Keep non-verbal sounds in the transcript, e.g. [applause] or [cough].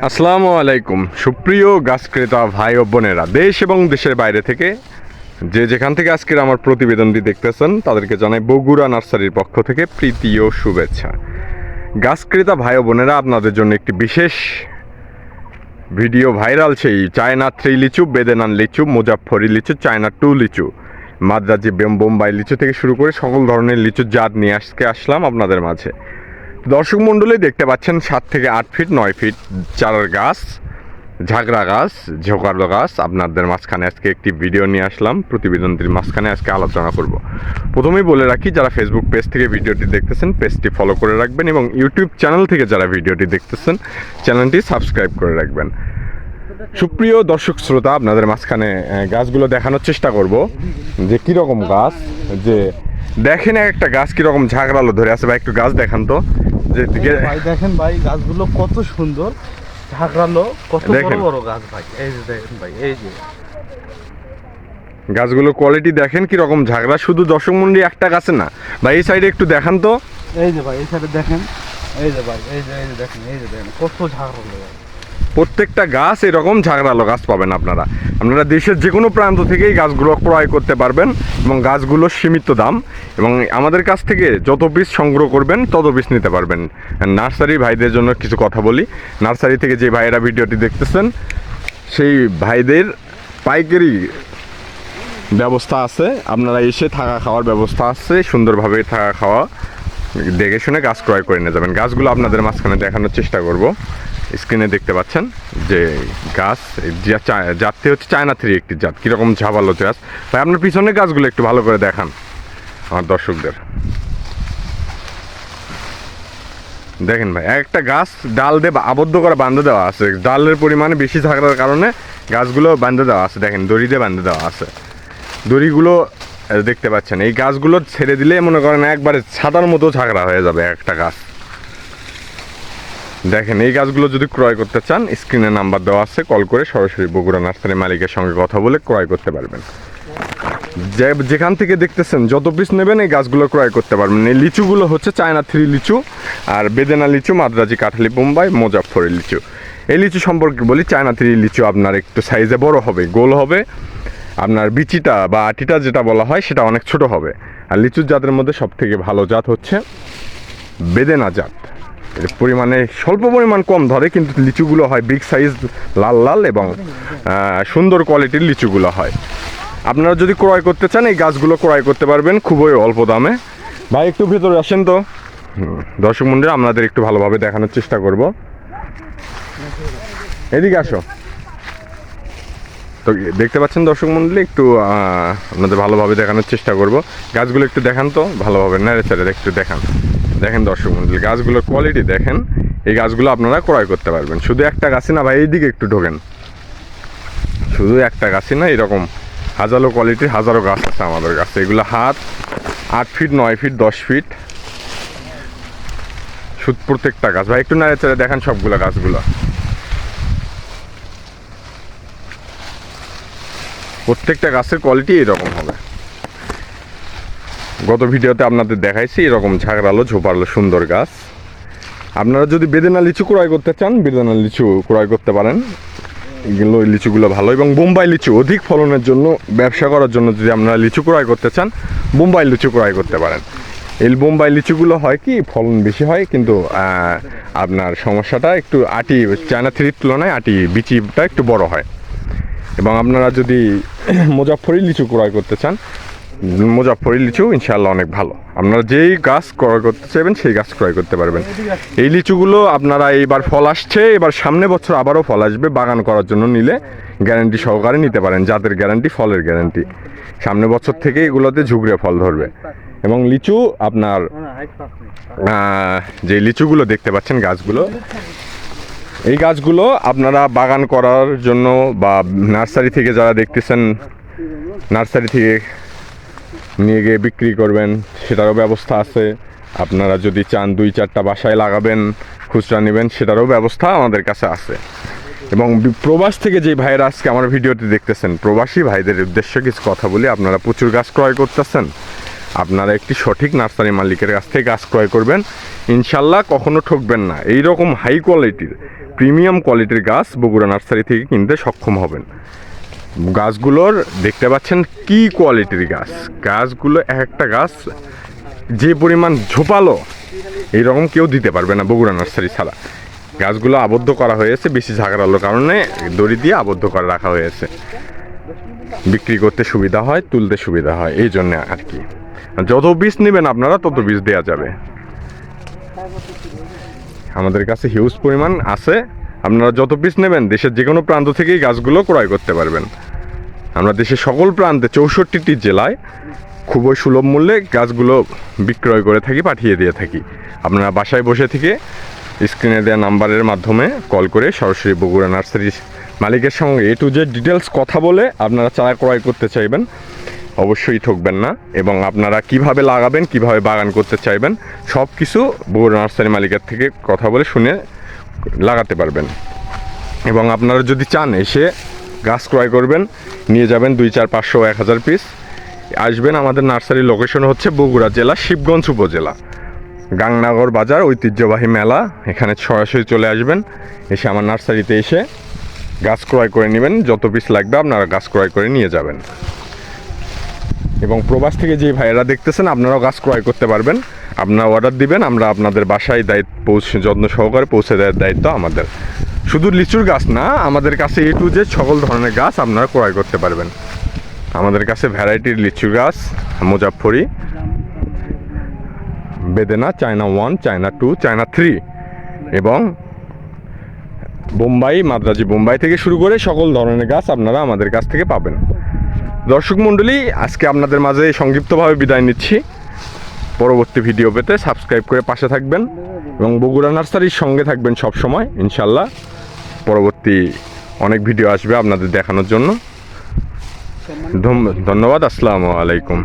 আসসালামু আলাইকুম। সুপ্রিয় গাছ ক্রেতা ভাই ও বোনেরা, দেশ এবং দেশের বাইরে থেকে যে যেখান থেকে আজকের আমার প্রতিবেদনটি দেখতেছেন, তাদেরকে জানাই বগুড়া নার্সারির পক্ষ থেকে প্রীতি ও শুভেচ্ছা। গাছ ক্রেতা ভাই ও বোনেরা, আপনাদের জন্য একটি বিশেষ ভিডিও ভাইরাল সেই চায়না থ্রি লিচু, বেদেনান লিচু মুজাফরি লিচু, চায়না টু লিচু। মাদ্রাজি বোম্বাই লিচু থেকে শুরু করে সকল ধরনের লিচু জাত নিয়ে আজকে আসলাম আপনাদের মাঝে। দর্শক মণ্ডলী দেখতে পাচ্ছেন সাত থেকে আট ফিট, নয় ফিট চারার গাছ ঝাগড়া গাছ ঝোকারো গাছ। আপনাদের মাঝখানে আজকে একটি ভিডিও নিয়ে আসলাম। প্রতিবেদনটির মাঝখানে আজকে আলোচনা করব। প্রথমেই বলে রাখি, যারা ফেসবুক পেজ থেকে ভিডিওটি দেখতেছেন পেজটি ফলো করে রাখবেন এবং ইউটিউব চ্যানেল থেকে যারা ভিডিওটি দেখতেছেন চ্যানেলটি সাবস্ক্রাইব করে রাখবেন। সুপ্রিয় দর্শক শ্রোতা, আপনাদের মাঝখানে গাছগুলো দেখানোর চেষ্টা করব, যে কীরকম গাছ, যে দেখেন একটা গাছ কীরকম ঝাগড়ালো ধরে আছে। বা একটু গাছ দেখান তো। ভাই দেখেন ভাই গাছগুলো কত সুন্দর। ঝাঁকড়ালো কত বড় বড় গাছ ভাই। এই যে দেখেন ভাই এই যে। গাছগুলো কোয়ালিটি দেখেন কীরকম ঝাগড়া শুধু দর্শক মন্ডি একটা গাছে না। ভাই এই সাইডে একটু দেখান তো। এই যে ভাই এই সাইডে দেখেন। এই যে ভাই এই যে এই যে দেখেন এই যে দেখেন কত ভাই। প্রত্যেকটা গাছ এরকম ঝাগড়ালো গাছ পাবেন আপনারা। আপনারা দেশের যে কোনো প্রান্ত থেকেই গাছগুলো ক্রয় করতে পারবেন এবং গাছগুলো সীমিত দাম এবং আমাদের কাছ থেকে যত পিস সংগ্রহ করবেন, তত পিস নিতে পারবেন। নার্সারি ভাইদের জন্য কিছু কথা বলি। নার্সারি থেকে যে ভাইয়েরা ভিডিওটি দেখতেছেন, সেই ভাইদের পাইকারি ব্যবস্থা আছে। আপনারা এসে থাকা খাওয়ার ব্যবস্থা আছে, সুন্দরভাবে থাকা খাওয়া। দেখে শুনে গাছ ক্রয় করে নিয়ে যাবেন। গাছগুলো আপনাদের মাঝখানে দেখানোর চেষ্টা করব। স্ক্রিনে দেখতে পাচ্ছেন যে গাছ জাতটি হচ্ছে চায়না থ্রি একটি জাত। কীরকম ঝাবালো গাছ ভাই, আপনার পিছনের গাছগুলো একটু ভালো করে দেখান, আমার দর্শকদের। দেখেন ভাই, একটা গাছ ডাল দিয়ে আবদ্ধ করে বাঁধে দেওয়া আছে। ডালের পরিমাণে বেশি থাকার কারণে গাছগুলো বাঁধে দেওয়া আছে। দেখেন, দড়ি দিয়ে বাঁধে দেওয়া আছে। দড়িগুলো দেখতে পাচ্ছেন, এই গাছগুলো ছেড়ে দিলে মনে করেন একবারে ছাতার মতো ঝাগড়া হয়ে যাবে একটা গাছ। দেখেন, এই গাছগুলো যদি ক্রয় করতে চান স্ক্রিনে নাম্বার দেওয়া আছে কল করে সরাসরি বগুড়া নার্সারি মালিকের সঙ্গে কথা বলে ক্রয় করতে পারবেন। যে, যেখান থেকে দেখতেছেন, যত পিস নেবেন, এই গাছগুলো ক্রয় করতে পারবেন। এই লিচুগুলো হচ্ছে চায়না থ্রি লিচু আর বেদেনা লিচু, মাদ্রাজি কাঠালি বোম্বাই মোজাফরি লিচু। এই লিচু সম্পর্কে বলি, চায়না থ্রি লিচু আপনার একটু সাইজে বড় হবে, গোল হবে। আপনার বিচিটা বা আটিটা যেটা বলা হয়, সেটা অনেক ছোট হবে। আর লিচুর জাতের মধ্যে সব থেকে ভালো জাত হচ্ছে বেদেনা জাত। এর পরিমাণে স্বল্প পরিমাণ কম ধরে, কিন্তু লিচুগুলো হয় বিগ সাইজ লাল লাল এবং সুন্দর কোয়ালিটির লিচুগুলো হয়। আপনারা যদি ক্রয় করতে চান, এই গাছগুলো ক্রয় করতে পারবেন খুবই অল্প দামে। ভাই, একটু ভেতরে আসেন তো। দর্শক মন্দির আপনাদের একটু ভালোভাবে দেখানোর চেষ্টা করব। এদিকে আসো। তো, দেখতে পাচ্ছেন দর্শক মন্ডলী, একটু আপনাদের ভালোভাবে দেখানোর চেষ্টা করব। গাছগুলো একটু দেখান তো, ভালোভাবে নেড়ে চেড়ে একটু দেখান। দেখেন দর্শক মন্ডলী, গাছগুলোর কোয়ালিটি দেখেন, এই গাছগুলো আপনারা ক্রয় করতে পারবেন। শুধু একটা গাছই না ভাই, এইদিকে একটু ঢোকেন। শুধু একটা গাছই না, এরকম হাজারো কোয়ালিটির হাজারো গাছ আছে আমাদের কাছে। এগুলো হাত আট ফিট নয় ফিট দশ ফিট শুধু প্রত্যেকটা গাছ। ভাই, একটু নাড়ে চেড়ে দেখান সবগুলো গাছগুলো। প্রত্যেকটা গাছের কোয়ালিটি এরকম হবে। গত ভিডিওতে আপনাদের দেখাইছি এরকম ঝাগড়ালো ঝোপালো সুন্দর গাছ। আপনারা যদি বেদেনা লিচু ক্রয় করতে চান, বেদেনা লিচু ক্রয় করতে পারেন। এগুলো লিচুগুলো ভালো। এবং বোম্বাই লিচু অধিক ফলনের জন্য, ব্যবসা করার জন্য যদি আপনারা লিচু ক্রয় করতে চান, বোম্বাই লিচু ক্রয় করতে পারেন। এই বোম্বাই লিচুগুলো হয় কি, ফলন বেশি হয়, কিন্তু আপনার সমস্যাটা একটু আটি, চায়না থ্রির তুলনায় আটি বিচিটা একটু বড় হয়। এবং আপনারা যদি [clears throat] মুজাফরি লিচু ক্রয় করতে চান মুজাফরি লিচু ইনশাল্লাহ অনেক ভালো। আপনারা যেই গাছ ক্রয় করতে চাইবেন, সেই গাছ ক্রয় করতে পারবেন। এই লিচুগুলো আপনারা এইবার ফল আসছে, এবার সামনে বছর আবারও ফল আসবে, বাগান করার জন্য নিলে গ্যারান্টি সহকারে নিতে পারেন, যাদের গ্যারান্টি ফলের গ্যারান্টি। সামনে বছর থেকে এগুলোতে ঝুগড়ে ফল ধরবে। এবং লিচু আপনার যে লিচুগুলো দেখতে পাচ্ছেন গাছগুলো, এই গাছগুলো আপনারা বাগান করার জন্য বা নার্সারি থেকে যারা দেখতেছেন, নার্সারি থেকে নিয়ে গিয়ে বিক্রি করবেন, সেটারও ব্যবস্থা আছে। আপনারা যদি চান দুই চারটা বাসায় লাগাবেন, খুচরা নেবেন, সেটারও ব্যবস্থা আমাদের কাছে আছে। এবং প্রবাস থেকে যে ভাইয়েরা আজকে আমার ভিডিওটি দেখতেছেন, প্রবাসী ভাইদের উদ্দেশ্যে কিছু কথা বলি। আপনারা প্রচুর গাছ ক্রয় করতেছেন। আপনারা একটি সঠিক নার্সারি মালিকের কাছ থেকে গাছ ক্রয় করবেন। ইনশাল্লাহ কখনো ঠকবেন না। এই রকম হাই কোয়ালিটির প্রিমিয়াম কোয়ালিটির গাছ বগুড়া নার্সারি থেকে কিনতে সক্ষম হবেন। গাছগুলোর দেখতে পাচ্ছেন কি কোয়ালিটির গাছ। গাছগুলো এক একটা গাছ যে পরিমাণ ঝোপালো, এইরকম কেউ দিতে পারবে না বগুড়া নার্সারি ছাড়া। গাছগুলো আবদ্ধ করা হয়েছে বেশি ঝাঁকড়ালোর কারণে, দড়ি দিয়ে আবদ্ধ করে রাখা হয়েছে। বিক্রি করতে সুবিধা হয়, তুলতে সুবিধা হয়, এই জন্য আর কি। যত বীজ নেবেন আপনারা, তত বীজ দেওয়া যাবে। আমাদের কাছে হিউজ পরিমাণ আছে। আপনারা যত পিস নেবেন, দেশের যে কোনো প্রান্ত থেকেই গাছগুলো ক্রয় করতে পারবেন। আমরা দেশের সকল প্রান্তে চৌষট্টিটি জেলায় খুবই সুলভ মূল্যে গাছগুলো বিক্রয় করে থাকি, পাঠিয়ে দিয়ে থাকি। আপনারা বাসায় বসে থেকে স্ক্রিনে দেওয়া নাম্বারের মাধ্যমে কল করে সরাসরি বগুড়া নার্সারির মালিকের সঙ্গে এ টু জেড ডিটেলস কথা বলে আপনারা চারা ক্রয় করতে চাইবেন, অবশ্যই ঠকবেন না। এবং আপনারা কীভাবে লাগাবেন, কীভাবে বাগান করতে চাইবেন সব কিছু বগুড়া নার্সারি মালিকের থেকে কথা বলে শুনে লাগাতে পারবেন। এবং আপনারা যদি চান এসে গাছ ক্রয় করবেন, নিয়ে যাবেন দুই চার পাঁচশো এক হাজার পিস আসবেন, আমাদের নার্সারি লোকেশন হচ্ছে বগুড়া জেলা, শিবগঞ্জ উপজেলা। গাংনাগর বাজার, ঐতিহ্যবাহী মেলা, এখানে সরাসরি চলে আসবেন। এসে আমার নার্সারিতে এসে গাছ ক্রয় করে নেবেন। যত পিস লাগবে আপনারা গাছ ক্রয় করে নিয়ে যাবেন। এবং প্রবাস থেকে যে ভাইয়েরা দেখতেছেন, আপনারাও গাছ ক্রয় করতে পারবেন। আপনারা অর্ডার দিবেন, আমরা আপনাদের বাসায় দায়িত্ব পৌঁছে, যত্ন সহকারে পৌঁছে দেওয়ার দায়িত্ব আমাদের। শুধু লিচুর গাছ না, আমাদের কাছে এ টু যে সকল ধরনের গাছ আপনারা ক্রয় করতে পারবেন। আমাদের কাছে ভ্যারাইটির লিচু গাছ মুজাফরি বেদেনা, China one China two China three এবং বোম্বাই, মাদ্রাজি বোম্বাই থেকে শুরু করে সকল ধরনের গাছ আপনারা আমাদের কাছ থেকে পাবেন। দর্শক মণ্ডলী, আজকে আপনাদের মাঝে সংক্ষিপ্তভাবে বিদায় নিচ্ছি। পরবর্তী ভিডিও পেতে সাবস্ক্রাইব করে পাশে থাকবেন এবং বগুড়া নার্সারির সঙ্গে থাকবেন সব সময় ইনশাল্লাহ পরবর্তী অনেক ভিডিও আসবে আপনাদের দেখানোর জন্য। ধন্যবাদ, আসসালামু আলাইকুম।